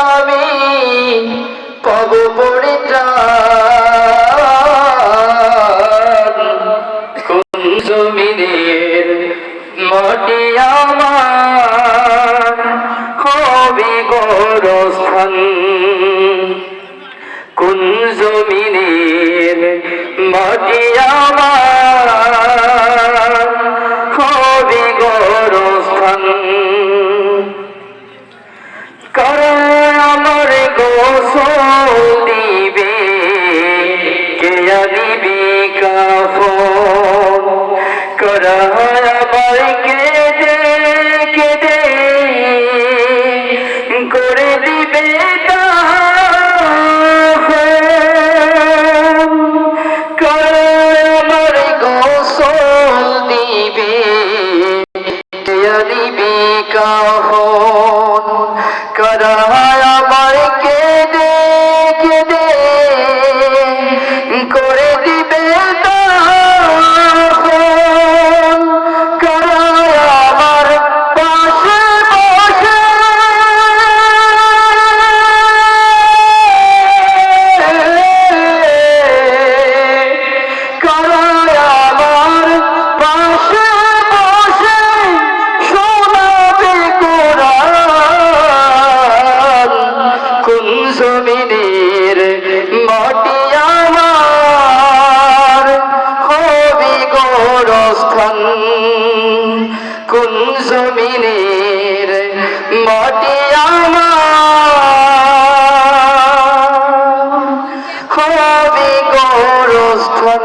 আমি পাব পরিত্রাণ কোন জমিনের মাটি আমার? হবে গরস্থান। কোন জমিনের মাটি আমার? হবে গরস্থান। গোসল দিবে কে দিবি কাফন কারা আমার কেঁদে কেঁদে করে দিবে কারা দিবে কাহন করায় সুবিনীর মাটি আমার। হবি গোরস্থান কোন সুবিনীর মাটি আমার? হবি গোরস্থান।